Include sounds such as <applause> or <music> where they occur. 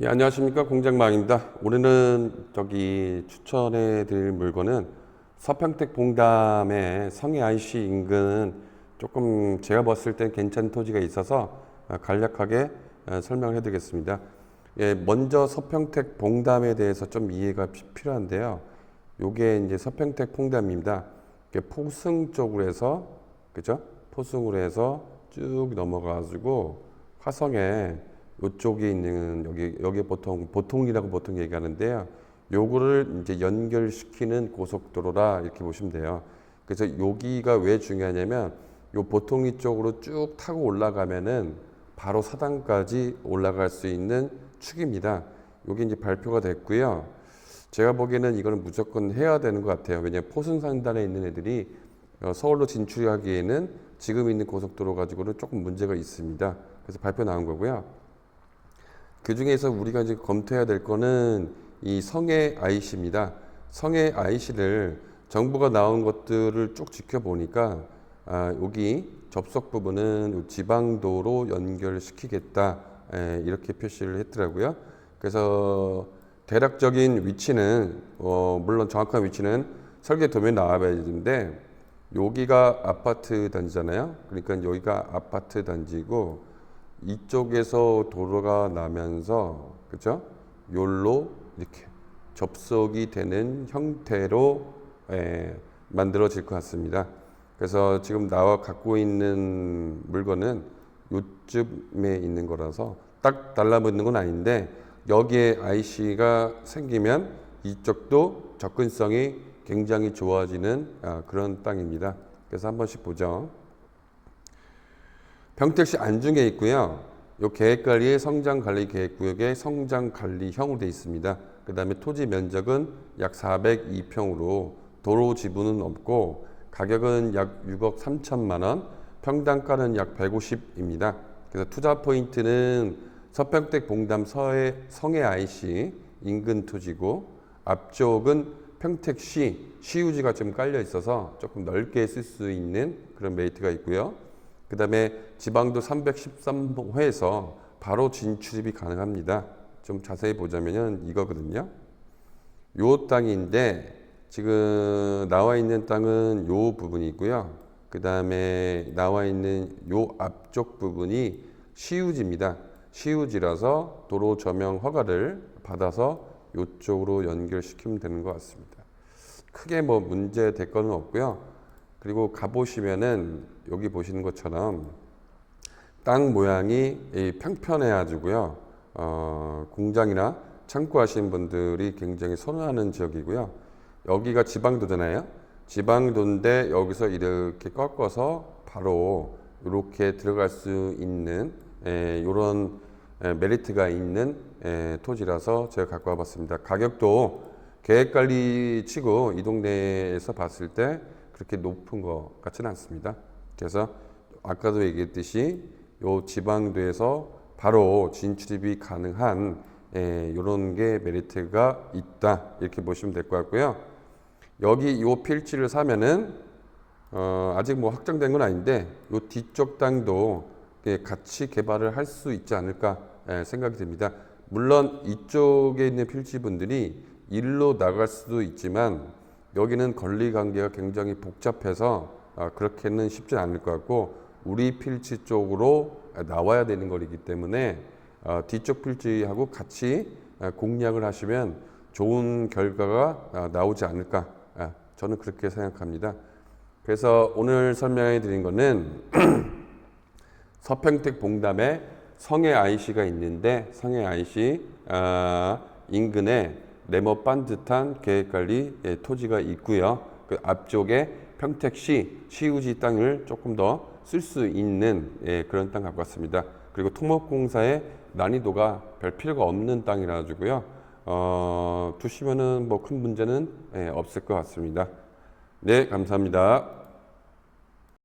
예, 안녕하십니까 공장망입니다. 오늘은 저기 추천해 드릴 물건은 서평택 봉담의 성해 IC 인근 조금 제가 봤을 때 괜찮은 토지가 있어서 어, 간략하게 어, 설명을 해드리겠습니다. 예, 먼저 서평택 봉담에 대해서 좀 이해가 피- 필요한데요. 요게 이제 서평택 봉담입니다. 포승 쪽으로 해서 그죠? 포승으로 해서 쭉 넘어가가지고 화성에 요쪽에 있는 여기 여기 보통 보통이라고 보통 얘기하는데요. 요거를 이제 연결시키는 고속도로라 이렇게 보시면 돼요. 그래서 여기가 왜 중요하냐면 요 보통이 쪽으로 쭉 타고 올라가면은 바로 사당까지 올라갈 수 있는 축입니다. 요게 이제 발표가 됐고요. 제가 보기에는 이거는 무조건 해야 되는 것 같아요. 왜냐하면 포승산단에 있는 애들이 어, 서울로 진출하기에는 지금 있는 고속도로 가지고는 조금 문제가 있습니다. 그래서 발표 나온 거고요. 그 중에서 우리가 이제 검토해야 될 거는 이 성해 IC입니다. 성해 IC를 정부가 나온 것들을 쭉 지켜보니까 아, 여기 접속 부분은 지방도로 연결시키겠다 에, 이렇게 표시를 했더라고요. 그래서 대략적인 위치는 어, 물론 정확한 위치는 설계 도면에 나와야 되는데 여기가 아파트 단지잖아요. 그러니까 여기가 아파트 단지고 이쪽에서 도로가 나면서 그죠? 요로 이렇게 접속이 되는 형태로 에, 만들어질 것 같습니다. 그래서 지금 나와 갖고 있는 물건은 요쯤에 있는 거라서 딱 달라붙는 건 아닌데 여기에 IC가 생기면 이쪽도 접근성이 굉장히 좋아지는 아, 그런 땅입니다. 그래서 한 번씩 보죠. 평택시 안중에 있고요. 요 계획관리의 성장관리 계획구역의 성장관리형으로 되어 있습니다. 그 다음에 토지 면적은 약 402평으로 도로 지분은 없고 가격은 약 6억 3천만 원, 평당가는 약 150입니다. 그래서 투자 포인트는 서평택 봉담 서해 성해 IC 인근 토지고 앞쪽은 평택시 시유지가 좀 깔려 있어서 조금 넓게 쓸 수 있는 그런 메리트가 있고요. 그 다음에 지방도 313호에서 바로 진출입이 가능합니다. 좀 자세히 보자면은 이거거든요. 요 땅인데 지금 나와 있는 땅은 요 부분이고요. 그 다음에 나와 있는 요 앞쪽 부분이 시유지입니다. 시유지라서 도로 조명 허가를 받아서 요쪽으로 연결시키면 되는 것 같습니다. 크게 뭐 문제 될 거는 없고요. 그리고 가보시면은 여기 보시는 것처럼 땅 모양이 이 평평해가지고요. 어, 공장이나 창고 하시는 분들이 굉장히 선호하는 지역이고요. 여기가 지방도잖아요. 지방도인데 여기서 이렇게 꺾어서 바로 이렇게 들어갈 수 있는 이런 메리트가 있는 에, 토지라서 제가 갖고 와봤습니다. 가격도 계획관리 치고 이 동네에서 봤을 때 그렇게 높은 것 같지는 않습니다. 그래서 아까도 얘기했듯이 요 지방도에서 바로 진출입이 가능한 이런 게 메리트가 있다 이렇게 보시면 될 것 같고요. 여기 요 필지를 사면은 어, 아직 뭐 확정된 건 아닌데 요 뒤쪽 땅도 예, 같이 개발을 할 수 있지 않을까 예, 생각이 듭니다. 물론 이쪽에 있는 필지분들이 일로 나갈 수도 있지만 여기는 권리 관계가 굉장히 복잡해서 아, 그렇게는 쉽지 않을 것 같고 우리 필지 쪽으로 나와야 되는 거리기 때문에 아, 뒤쪽 필지하고 같이 아, 공략을 하시면 좋은 결과가 아, 나오지 않을까 아, 저는 그렇게 생각합니다. 그래서 오늘 설명해 드린 거는 <clears throat> 서평택 봉담에 성해 IC가 있는데 성해 IC 아, 인근에 네모 반 듯한 계획관리 예, 토지가 있고요. 그 앞쪽에 평택시 시우지 땅을 조금 더 쓸 수 있는 예, 그런 땅 갖고 왔습니다. 그리고 토목공사의 난이도가 별 필요가 없는 땅이라 가지고요. 어, 두시면은 뭐 큰 문제는 예, 없을 것 같습니다. 네, 감사합니다.